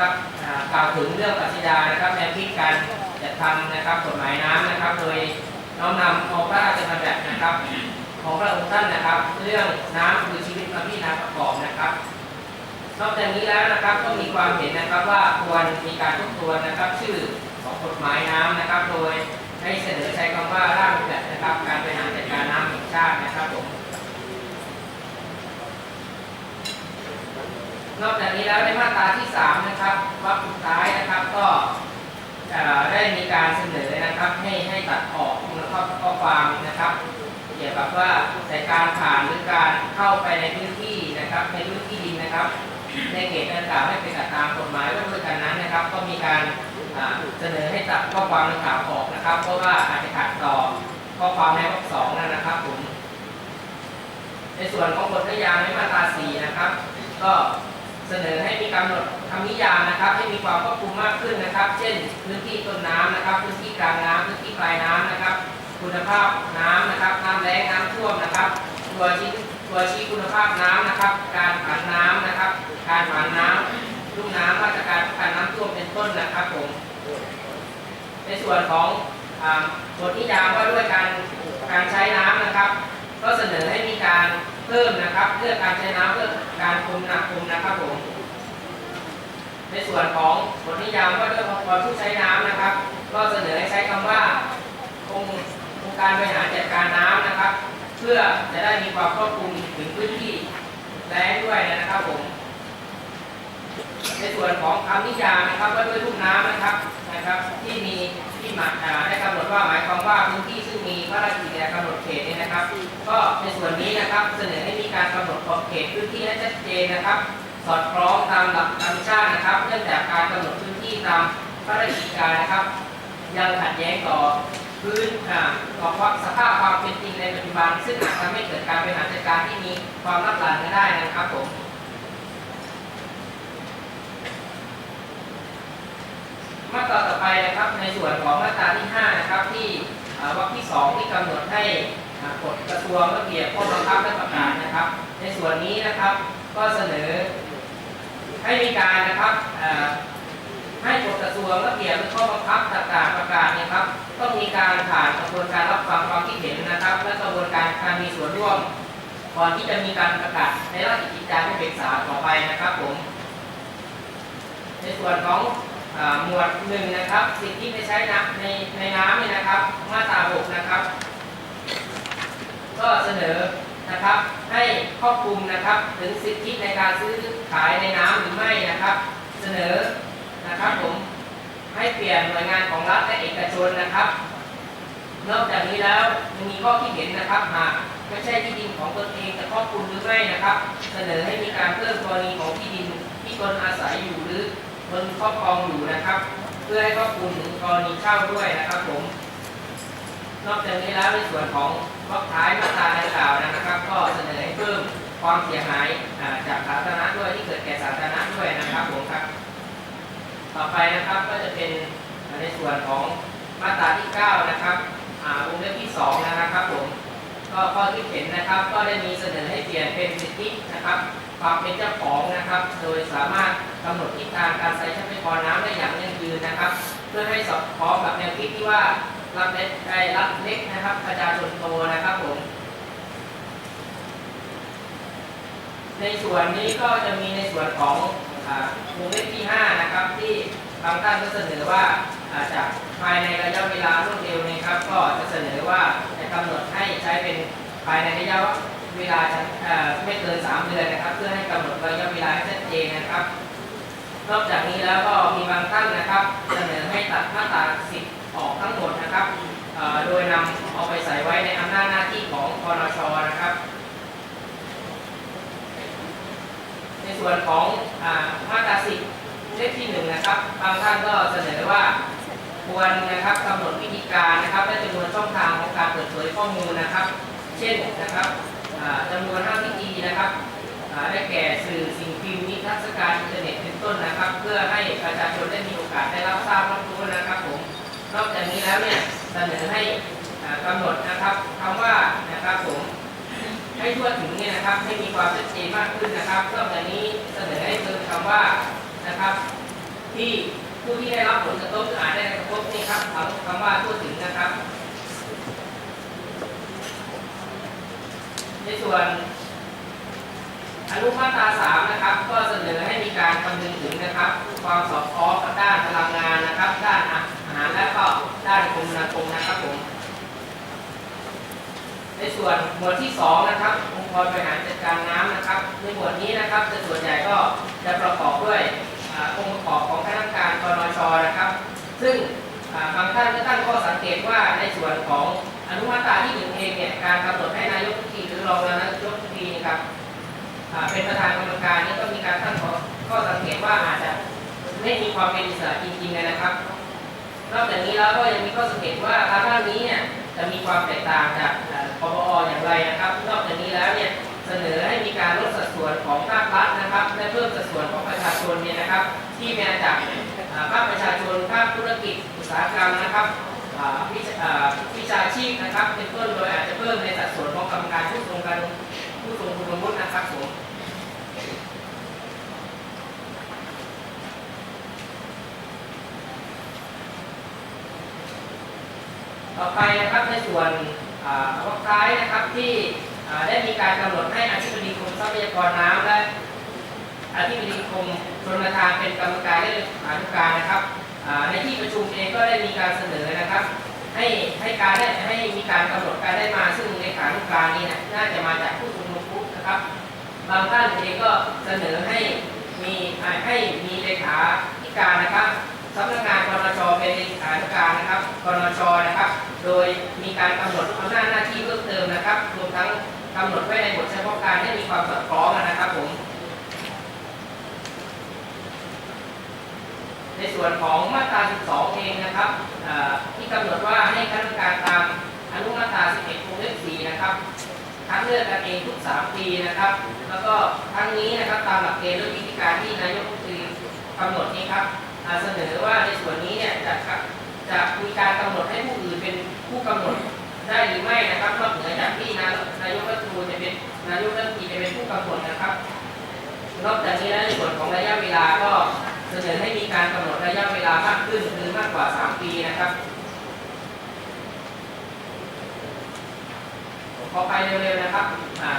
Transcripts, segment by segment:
นะครับกล่าวถึงเรื่องปรัชญานะครับแนวคิดการจัดทำนะครับกฎหมายน้ำนะครับ โดยน้อมนำเอาพระราชบัญญัตินะครับ ของพระองค์ท่านนะครับ เรื่องน้ำคือชีวิตมาพิจารณาประกอบนะครับนอกจากนี้แล้วนะครับก็มีความเห็นนะครับว่าควรมีการทบทวนนะครับ ชื่อของกฎหมายน้ำนะครับ โดยให้เสนอใช้คำว่าร่างบัญญัตินะครับ การบริหารจัดการน้ำแห่งชาตินะครับผม นอกจากนี้แล้วในมาตราที่ 3 นะครับวรรคสุดท้ายนะครับก็ได้มีการเสนอนะครับให้ให้ตัดออกข้อข้อความนะครับ เกี่ยวกับว่าแต่การผ่านหรือการเข้าไปในพื้นที่นะครับ ในพื้นที่ดินนะครับ ในเขตดังกล่าวให้เป็นตามกฎหมายว่าด้วยกันนั้นนะครับ ก็มีการเสนอให้ตัดข้อความดังกล่าวออกนะครับ เพราะว่าอาจจะขัดต่อข้อความในวรรคสองนั่นนะครับผมในส่วนของบทนิยามในมาตราสี่นะครับ ก็ เสนอให้มีกำหนดคำนิยามนะครับ ให้มีความครอบคลุมมากขึ้นนะครับ เช่น พื้นที่ต้นน้ำนะครับ พื้นที่กลางน้ำพื้นที่ปลายน้ำนะครับ คุณภาพน้ำนะครับ น้ำแล้งน้ำท่วมนะครับ ตัวชี้ตัวชี้คุณภาพน้ำนะครับ การผันน้ำนะครับ การผันน้ำลุ่มน้ำมาตรการป้องกันน้ำท่วมเป็นต้นนะครับผมในส่วนของบทนิยามว่าด้วยการการใช้น้ำนะครับ ก็เสนอให้มีการเพิ่มนะครับเรื่อการใช้น้ำเพื่อการคุมนาคุมนะครับผม ในส่วนของบทนิยามว่าด้วยองค์กรผู้ใช้น้ำนะครับ ก็เสนอให้ใช้คำว่าองค์การบริหารจัดการน้ำนะครับ เพื่อจะได้มีความครอบคลุมถึงพื้นที่แล้งด้วยนะครับผมในส่วนของคำนิยามนะครับว่าด้วยลุ่มน้ำนะครับนะครับ ที่มีที่หมายได้กำหนดว่าหมายความว่าพื้นที่ซึ่งมีพระราชกิจกำหนดเขตเนี่ยนะครับ ก็ในส่วนนี้นะครับเสนอให้มีการกำหนดขอบเขตพื้นที่ให้ชัดเจนนะครับ สอดคล้องตามหลักธรรมชาตินะครับ เนื่องจากการกำหนดพื้นที่ตามพระราชกิจการนะครับ ยังขัดแย้งต่อพื้นต่อความสภาพความเป็นจริงในปัจจุบัน ซึ่งอาจทำให้เกิดการบริหารจัดการที่มีความรับหลังกันได้นะครับผมมาตราต่อไปนะครับในส่วนของมาตราที่ 5 นะครับที่วรรคที่2ที่กำหนดให้กฎกระทรวงระเบียบข้อบังคับและประกาศนะครับ ในส่วนนี้นะครับก็เสนอ ให้มีการนะครับให้กฎกระทรวงระเบียบหรือข้อบังคับประกาศประกาศนยครับ ต้องมีการผ่านกระบวนการรับฟังความคิดเห็นนะครับ และกระบวนการการมีส่วนร่วมก่อนที่จะมีการประกาศในราชกิจจานุเบกษาต่อไปนะครับผม ในส่วนของหมวดหนึ่งนะครับ สิ่งที่ไปใช้น้ำในในน้ำนี่นะครับ มาตราหกนะครับ ก็เสนอ นะครับ ให้ครอบคลุมนะครับถึงสิทธิในการซื้อขายในน้ำหรือไม่นะครับ เสนอนะครับผมให้เปลี่ยนหน่วยงานของรัฐและเอกชนนะครับ นอกจากนี้แล้วยังมีข้อคิดเห็นนะครับหากไม่ใช่ที่ดินของตนเองจะครอบคลุมหรือไม่นะครับ เสนอให้มีการเพิ่มกรณีของที่ดินที่ตนอาศัยอยู่หรือตนครอบครองอยู่นะครับ เพื่อให้ครอบคลุมถึงกรณีเช่าด้วยนะครับผม นอกจากนี้แล้วในส่วนของวรรคท้ายมาตราดังกล่าวนะครับ ก็เสนอให้เพิ่มความเสียหายจากสาธารณะด้วยที่เกิดแก่สาธารณะด้วยนะครับผมครับ ต่อไปนะครับก็จะเป็นในส่วนของมาตราที่ 9 นะครับอ่าวงเล็บที่ 2 นะครับผมก็ข้อที่เห็นนะครับก็ได้มีเสนอให้เปลี่ยนเป็นสิทธินะครับความเป็นเจ้าของนะครับ โดยสามารถกำหนดทิศทางการใช้ทรัพยากรน้ำได้อย่างยั่งยืนนะครับ เพื่อให้สอดคล้องกับแนวคิดที่ว่า รัฐเล็กไอ้รัฐเล็กนะครับ ประชาชนโตนะครับผม ในส่วนนี้ก็จะมีในส่วนของวงเล็บที่ 5 นะครับ ที่บางท่านก็เสนอว่าจากภายในระยะเวลารวดเร็วนะครับ ก็จะเสนอว่าจะกำหนดให้ใช้เป็นภายในระยะเวลาไม่เกิน 3 เดือนนะครับ เพื่อให้กำหนดระยะเวลาให้ชัดเจนนะครับ นอกจากนี้แล้วก็มีบางท่านนะครับ เสนอให้ตัดมาตรา10 ออกทั้งหมดนะครับ โดยนำเอาไปใส่ไว้ในอำนาจหน้าที่ของคอรชนะครับ ในส่วนของอมาตราสิบเลขที่หนึ่งนะครับ บางท่านก็เสนอว่าควรนะครับกำหนดวิธีการนะครับและจำนวนช่องทางของการเปิดเผยข้อมูลนะครับ เช่นนะครับจำนวนห้าวิธีนะครับได้แก่สื่อสิ่งพิมพ์นิทรรศการอินเทอร์เน็ตเป็นต้นนะครับ เพื่อให้ประชาชนได้มีโอกาสได้รับทราบรับรู้นะครับผม นอกจากนี้แล้วเนี่ยเสนอให้อ่ากำหนดนะครับคำว่านะครับผมให้ทั่วถึงเนี่ยนะครับให้มีความชัดเจนมากขึ้นนะครับนอกจากนี้เสนอให้เติมคำว่านะครับ ที่ผู้ที่ได้รับผลกระทบออาจได้รับผลกระทบนี่ครับคำคำว่าทั่วถึงนะครับ ในส่วนอนุมาตราสามนะครับ ก็เสนอให้มีการคำนึงถึงนะครับ ความสอดคล้องกับด้านพลังงานนะครับ ด้านอา และก็ด้านคมนาคมนะครับผม ในส่วนหมวดที่สองนะครับองค์กรบริหารจัดการน้ำนะครับ ในหมวดนี้นะครับจะส่วนใหญ่ก็จะประกอบด้วยองค์ประกอบของคณะกรรมการกรนชนะครับ ซึ่งบางท่านก็ตั้งข้อสังเกตว่าในส่วนของอนุมาตราที่หนึ่งเองเนี่ยการกำหนดให้นายกรัฐมนตรีหรือรองนายกรัฐมนตรีนะครับเป็นประธานกรรมการนี่ก็มีการตั้งข้อข้อสังเกตว่าอาจจะไม่มีความเป็นอิสระจริงๆนะครับ นอกจากนี้แล้วก็ยังมีข้อสังเกตว่าทางด้านนี้เนี่ยจะมีความแตกต่างจากปปออย่างไรนะครับ นอกจากนี้แล้วเนี่ยเสนอให้มีการลดสัดส่วนของภาครัฐนะครับ และเพิ่มสัดส่วนของประชาชนเนี่ยนะครับ ที่มาจากภาคประชาชนภาคธุรกิจอุตสาหกรรมนะครับวิชาวิชาชีพนะครับเป็นต้นโดยอาจจะเพิ่มในสัดส่วนของกรรมการผู้ทรงการผู้ทรงคุณวุฒินะครับผม ต่อไปนะครับในส่วนวรรคท้ายนะครับที่ได้มีการกำหนดให้อธิบดีกรมทรัพยากรน้ำและอธิบดีกรมชลประทานเป็นกรรมการและเลขานุการนะครับในที่ประชุมเองก็ได้มีการเสนอนะครับ ให้ให้การได้ให้มีการกำหนดการได้มาซึ่งเลขานุการนี้นะน่าจะมาจากผู้ชุมนุมุนะครับบางท่านเองก็เสนอให้มีให้มีเลขาธิการนะครับ สำนักงานกรนชเป็นเลขาธิการนะครับกรนชนะครับ โดยมีการกำหนดอำนาจหน้าที่เพิ่มเติมนะครับรวมทั้งกำหนดไว้ในบทเฉพาะการให้มีความสอดคล้องนะครับผมในส่วนของมาตรา 12 เองนะครับที่กำหนดว่าให้คณะกรรมการตามอนุมาตรา 11 วงเล็บ 4 นะครับคัดเลือกกันเองทุก 3 ปีนะครับ แล้วก็ทั้งนี้นะครับตามหลักเกณฑ์และวิธีการที่นายกรัฐมนตรีกำหนดนี้ครับ เสนอว่าในส่วนนี้เนี่ยจะจะมีการกำหนดให้ผู้อื่นเป็นผู้กำหนดได้หรือไม่นะครับนอกเหนือจากที่นายกนายกรัฐมนตรีจะเป็นนายกรัฐมนตรีจะเป็นผู้กำหนดนะครับ นอกจากนี้แล้วในส่วนของระยะเวลาก็เสนอให้มีการกำหนดระยะเวลามากขึ้นคือมากกว่า 3 ปีนะครับขอไปเร็วๆนะครับ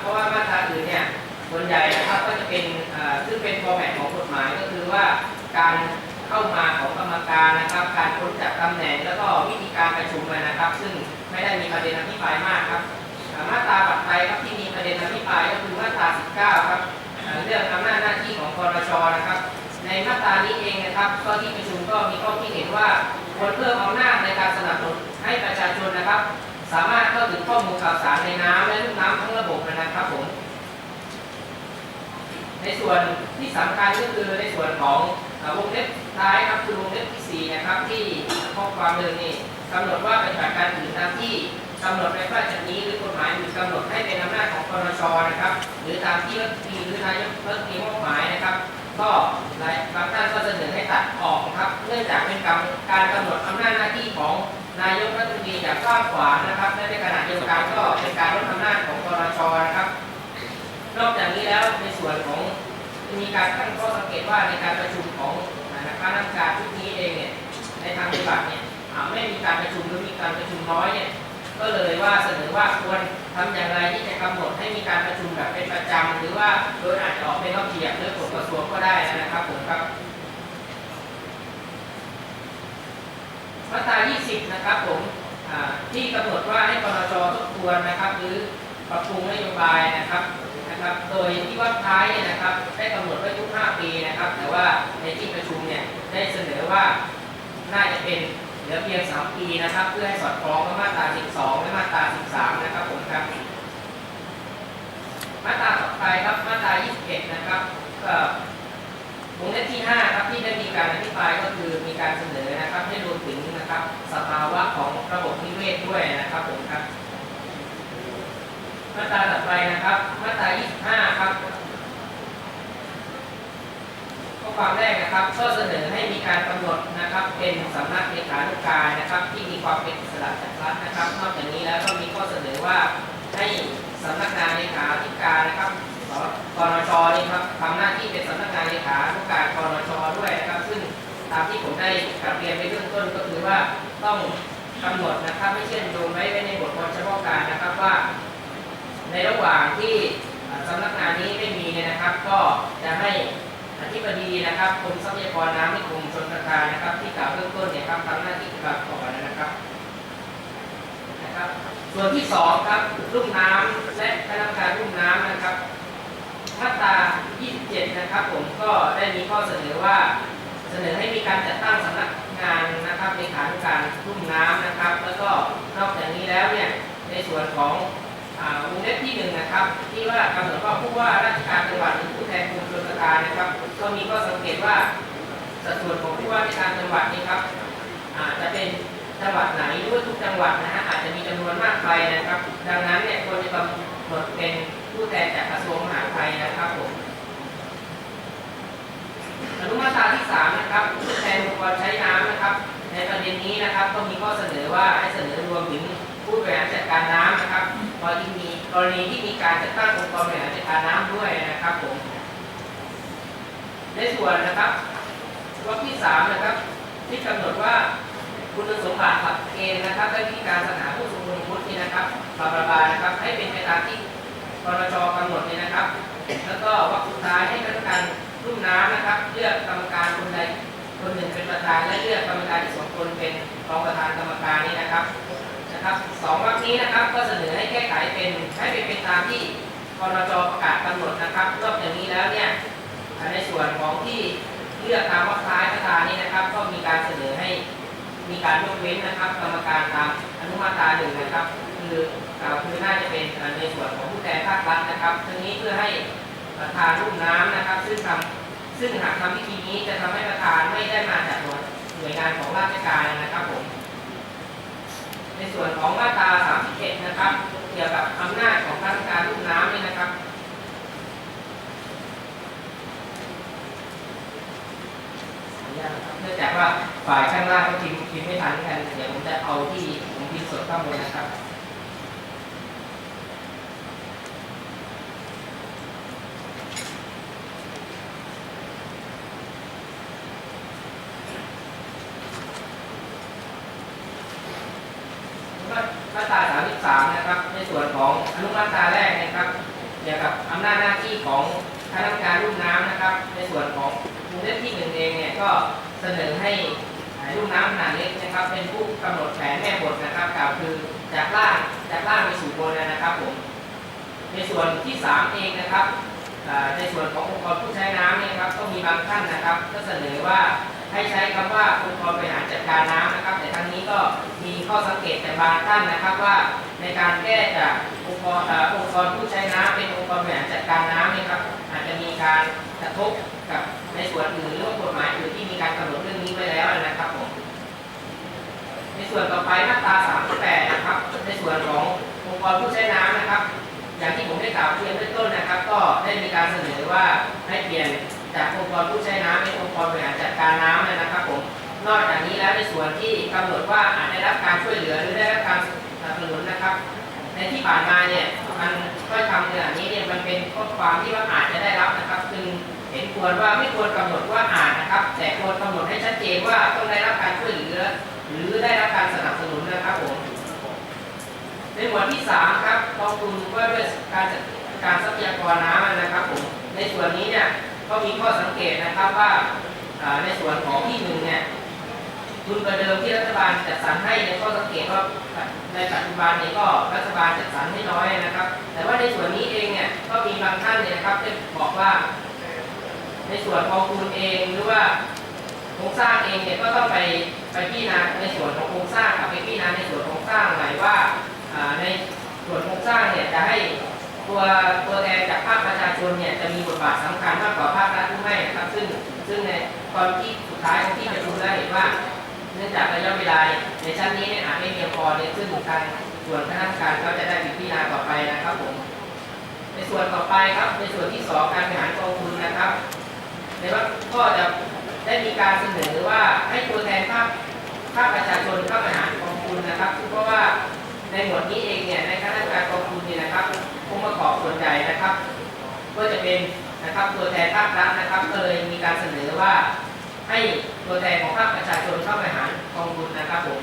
เพราะว่ามาตราอื่นเนี่ยส่วนใหญ่นะครับก็จะเป็นซึ่งเป็นฟอร์แมตของกฎหมายก็คือว่าการ เข้ามาของกรรมการนะครับ การพ้นจากตำแหน่งแล้วก็วิธีการประชุมนะครับ ซึ่งไม่ได้มีประเด็นอภิปรายมากครับมาตราถัดไปครับที่มีประเด็นอภิปรายก็คือมาตรา 19 ครับเรื่องอำนาจหน้าที่ของกรชนะครับ ในมาตรานี้เองนะครับ ก็ที่ประชุมก็มีข้อที่เห็นว่าควรเพิ่มอำนาจในการสนับสนุนให้ประชาชนนะครับ สามารถเข้าถึงข้อมูลข่าวสารในน้ำและลูกน้ำทั้งระบบนะครับผม ในส่วนที่สำคัญก็คือในส่วนของวงเล็บท้ายครับคือวงเล็บที่4นะครับที่ข้อความเดิมนี่กำหนดว่าเปฏิบัติการอื่นตามที่กำหนดในพระราชบัญญัตินี้หรือกฎหมายอื่นกำหนดให้เป็นอำนาจของกรชนะครับ หรือตามที่รัฐมนตรีหรือนายกรัฐมนตรีมอบหมายนะครับ ก็หลายบางท่านก็เสนอให้ตัดออกนะครับ เนื่องจากเป็นการการกำหนดอำนาจหน้าที่ของนายกรัฐมนตรีอย่างกว้างขวางนะครับและในขณะเดียวกันก็เป็นการลดอำนาจของกรชนะครับ นอกจากนี้แล้วในส่วนของมีการตั้งข้อสังเกตว่าในการประชุมของนะคณะกรรมการชุดนี้เองเนี่ยในทางปฏิบัติเนี่ยไม่มีการประชุมหรือมีการประชุมน้อยเนี่ยก็เลยว่าเสนอว่าควรทำอย่างไรที่จะกำหนดให้มีการประชุมแบบเป็นประจำหรือว่าโดยอาจจะออกเป็นระเบียบหรือกฎกระทรวงก็ได้นะครับผมครับมาตรา 20 นะครับผมที่กำหนดว่าให้กรจทบทวนนะครับ หรือปรับปรุงนโยบายนะครับ นะครับโดยที่ว่าท้ายเนี่ยนะครับได้กำหนดไว้ทุก 5 ปีนะครับ แต่ว่าในที่ประชุมเนี่ยได้เสนอว่าน่าจะเป็นเหลือเพียง 3 ปีนะครับ เพื่อให้สอดคล้องกับมาตรา 12 และมาตรา 13 นะครับผมครับ มาตราต่อไปครับมาตรา 21 นะครับก็วงเล็บที่ 5 ครับที่ได้มีการอภิปรายก็คือมีการเสนอนะครับให้รวมถึงนะครับสภาวะของระบบนิเวศด้วยนะครับผมครับ มาตราต่อไปนะครับ มาตรา 25 ครับข้อความแรกนะครับก็เสนอให้มีการกำหนดนะครับเป็นสำนักเลขานุการนะครับ ที่มีความเป็นอิสระจากรัฐนะครับ นอกจากนี้แล้วก็มีข้อเสนอว่าให้สำนักงานเลขาธิการนะครับกรนชนี่ครับทำหน้าที่เป็นสำนักงานเลขานุการกรนชกลับ ซึ่งตามที่ผมได้รับเรียนไปเบื้องต้นก็คือว่าต้องกำหนดนะครับ ไม่เช่นโยงไว้ไว้ในบทความเฉพาะการนะครับว่า ในระหว่างที่สำนักงานนี้ไม่มีเนี่ยนะครับ ก็จะให้อธิบดีนะครับกรมทรัพยากรน้ำในกรมชลประทานนะครับ ที่กล่าวเบื้องต้นเนี่ยครับทำหน้าที่กลับก่อนนะครับนะครับ ส่วนที่สองครับลุ่มน้ำและคณะกรรมการลุ่มน้ำนะครับมาตรา 27 นะครับ ผมก็ได้มีข้อเสนอว่าเสนอให้มีการจัดตั้งสำนักงานนะครับในขานการลุ่มน้ำนะครับ แล้วก็นอกจากนี้แล้วเนี่ยในส่วนของ วงเล็บที่หนึ่งนะครับ ที่ว่ากำหนดว่าผู้ว่าราชการจังหวัดหรือผู้แทนกรมชลประทานนะครับ ก็มีข้อสังเกตว่าสัดส่วนของผู้ว่าราชการจังหวัดนี่ครับอาจจะเป็นจังหวัดไหนหรือว่าทุกจังหวัดนะฮะอาจจะมีจำนวนมากไปนะครับ ดังนั้นเนี่ยควรจะกำหนดเป็นผู้แทนจากกระทรวงมหาดไทยนะครับผมอนุมาตราที่สามนะครับผู้แทนองค์กรใช้น้ำนะครับ ในประเด็นนี้นะครับก็มีข้อเสนอว่าให้เสนอรวมถึงผู้บริหารจัดการน้ำนะครับ กรณีมีกรณีที่มีการจัดตั้งองค์กรบริหารจัดการน้ำด้วยนะครับผมในส่วนนะครับวรรคที่สามนะครับ ที่กำหนดว่าคุณสมบัติหลักเกณฑ์นะครับและวิธีการสรรหาผู้ทรงคุณวุฒินี่นะครับบาบาบานะครับ ให้เป็นไปตามที่กรจกำหนดนี่นะครับ แล้วก็วรรคสุดท้ายให้คณะกรรมการรุ่มน้ำนะครับ เลือกกรรมการคนใดคนหนึ่งเป็นประธานและเลือกกรรมการอีกสองคนเป็นรองประธานกรรมการนี่นะครับ นะครับสองวรรคนี้นะครับก็เสนอให้แก้ไขเป็นให้เป็นไปตามที่กรจประกาศกำหนดนะครับนอกจากนี้แล้วเนี่ยในส่วนของที่เลือกตามวรรคท้ายประธานนี้นะครับ ก็มีการเสนอให้มีการยกเว้นนะครับ กรรมการตามอนุมาตราหนึ่งนะครับ คือคือน่าจะเป็นในส่วนของผู้แทนภาครัฐนะครับทั้งนี้เพื่อให้ประธานรุ่มน้ำนะครับ ซึ่งทำซึ่งหากทำพิธีนี้จะทำให้ประธานไม่ได้มาจากหน่วยหน่วยงานของราชการนะครับผม ในส่วนของมาตรา31นะครับ เกี่ยวกับอำนาจของข้าราชการรุ่มน้ำนี่นะครับ เนื่องจากว่าฝ่ายข้างล่างเขาพิมพ์พิมพ์ไม่ทันกันเดี๋ยวผมจะเอาที่ผมพิมพ์สดข้างบนนะครับ 3นะครับในส่วนของอนุมาตราแรกนะครับเกี่ยวกับอำนาจหน้าที่ของคณะกรรมการลูกน้ำนะครับ ในส่วนของวงเล็บที่หนึ่งเองเนี่ยก็เสนอให้ลูกน้ำขนาดเล็กนะครับ เป็นผู้กำหนดแผนแม่บทนะครับกล่าวคือจากล่างจากล่างไปสู่บนนะครับผมในส่วนที่ 3 เองนะครับในส่วนขององค์กรผู้ใช้น้ำเนี่ยครับก็มีบางท่านนะครับ ก็เสนอว่าให้ใช้คำว่าองค์กรบริหารจัดการน้ำนะครับ แต่ทั้งนี้ก็มีข้อสังเกตแต่บางท่านนะครับว่า ในการแก้จากองค์กรองค์กรผู้ใช้น้ำเป็นองค์กรบริหารจัดการน้ำเนี่ยครับอาจจะมีการกระทบกับในส่วนอื่นหรือกฎหมายอื่นที่มีการกำหนดเรื่องนี้ไว้แล้วนะครับผมในส่วนต่อไปมาตรา 38 นะครับ ในส่วนขององค์กรผู้ใช้น้ำนะครับ อย่างที่ผมได้กล่าวเรียนเบื้องต้นนะครับ ก็ได้มีการเสนอว่าให้เปลี่ยนจากองค์กรผู้ใช้น้ำเป็นองค์กรบริหารจัดการน้ำนะครับผมนอกจากนี้แล้วในส่วนที่กำหนดว่าอาจได้รับการช่วยเหลือหรือได้รับการ นุนนะครับ ในที่ผ่านมาเนี่ยมันก็ทำขนาดนี้เนี่ยมันเป็นข้อความที่ว่าอาจจะได้รับนะครับจึงเห็นควรว่าไม่ควรกำหนดว่าอาจนะครับ แต่ควรกำหนดให้ชัดเจนว่าต้องได้รับการช่วยเหลือหรือได้รับการสนับสนุนนะครับผมในหมวดที่ 3 ครับกองทุนว่าด้วยการจัดการทรัพยากรน้ำนะครับผมในส่วนนี้เนี่ยก็มีข้อสังเกตนะครับว่าในส่วนของที่หนึ่งเนี่ย ทุนประเดิมที่รัฐบาลจัดสรรให้ในข้อสังเกตว่าในปัจจุบันนี้ก็รัฐบาลจัดสรรให้น้อยนะครับ แต่ว่าในส่วนนี้เองเนี่ยก็มีบางท่านเนี่ยนะครับได้บอกว่า ในส่วนกองทุนเองหรือว่าโครงสร้างเองเนี่ยก็ต้องไปไปพิจารณาในส่วนของโครงสร้างกับไปพิจารณาในส่วนของสร้างหมายว่าในส่วนโครงสร้างเนี่ยจะให้ตัวตัวแทนจากภาคประชาชนเนี่ยจะมีบทบาทสำคัญมากกว่าภาครัฐหรือไม่นะครับ ซึ่งซึ่งในตอนที่สุดท้ายที่ประชุมได้เห็นว่า เนื่องจากระยะเวลาในชั้นนี้เนี่ยอาจไม่เพียงพอเนี่ยซึ่งทางส่วนคณะกรรมการก็จะได้พิจารณาต่อไปนะครับผม ในส่วนต่อไปครับ ในส่วนที่สองการบริหารกองทุนนะครับ ในว่าก็จะได้มีการเสนอว่าให้ตัวแทนภาคภาคประชาชนเข้าบริหารกองทุนนะครับเพราะว่าในหมวดนี้เองเนี่ยในคณะกรรมการกองทุนเนี่ยนะครับองค์ประกอบส่วนใหญ่นะครับ ก็จะเป็นนะครับตัวแทนภาครัฐนะครับ ก็เลยมีการเสนอว่า ให้ตัวแทนของภาคประชาชนเข้าไปหากองทุนนะครับผม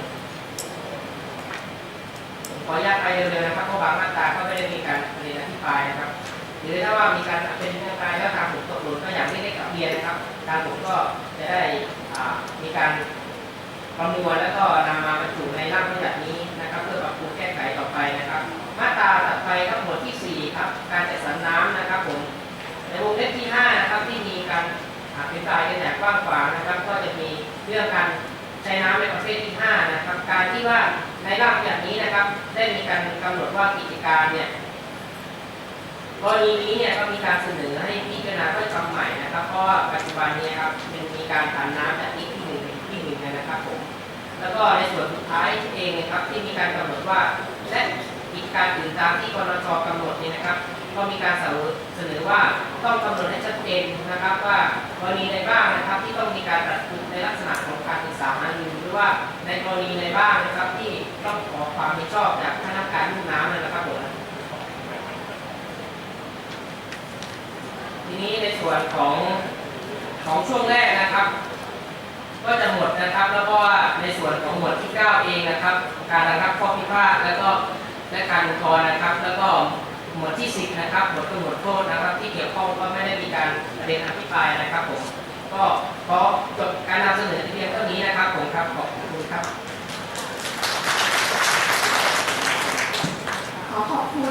ผมขออนุญาตไปเร็วๆนะครับเพราะบางมาตราก็ไม่ได้มีการเรียนอธิบายนะครับหรือถ้าว่ามีการเป็นเรื่องการแล้วทางผมตกหล่นก็อย่างที่ได้กลับเรียนนะครับทางผมก็จะได้มีการประมวลแล้วก็นำมาบรรจุในร่างพระบัญญัตินี้นะครับ เพื่อปรับปรุงแก้ไขต่อไปนะครับ มาตราถัดไปครับหมวดที่ 4 ครับ การจัดสรรน้ำนะครับผมในวงเล็บที่ 5 นะครับที่มีการ อภิปรายกันอย่กว้างขวางนะครับ ก็จะมีเรื่องการใช้น้ำในประเภทที่ 5 นะครับ การที่ว่าในร่างอย่างนี้นะครับ ได้มีการกำหนดว่ากิจการเนี่ยกรณีนี้เนี่ยก็มีการเสนอให้พิจารณาถ้อยคำใหม่นะครับ เพราะปัจจุบันนี้ครับมันมีการผ่านน้ำจากที่ที่หนึ่งไปที่หนึ่งนะครับผมแล้วก็ในส่วนสุดท้ายเองนะครับที่มีการกำหนดว่าและกิจการอื่นตามที่กรชกำหนดนี้นะครับ ก็มีการเสนอว่าต้องกำหนดให้ชัดเจนนะครับว่ากรณีใดบ้างนะครับที่ต้องมีการปรับปรุงในลักษณะของการศึกษาหารือหรือว่าในกรณีใดบ้างนะครับที่ต้องขอความเห็นชอบจากคณะกรรมการลุ่มน้ำนะครับผมทีนี้ในส่วนของของช่วงแรกนะครับ ก็จะหมดนะครับแล้วก็ในส่วนของหมวดที่ 9 เองนะครับ การระงับข้อพิพาทแล้วก็และการอุทธรณ์นะครับ แล้วก็ หมวดที่ 10 นะครับหมวดกำหนดโทษนะครับ ที่เกี่ยวข้องก็ไม่ได้มีการประเด็นอภิปรายนะครับผมก็ขอจบการนำเสนอเพียงเท่านี้นะครับผมครับขอบคุณครับ ขอขอบคุณ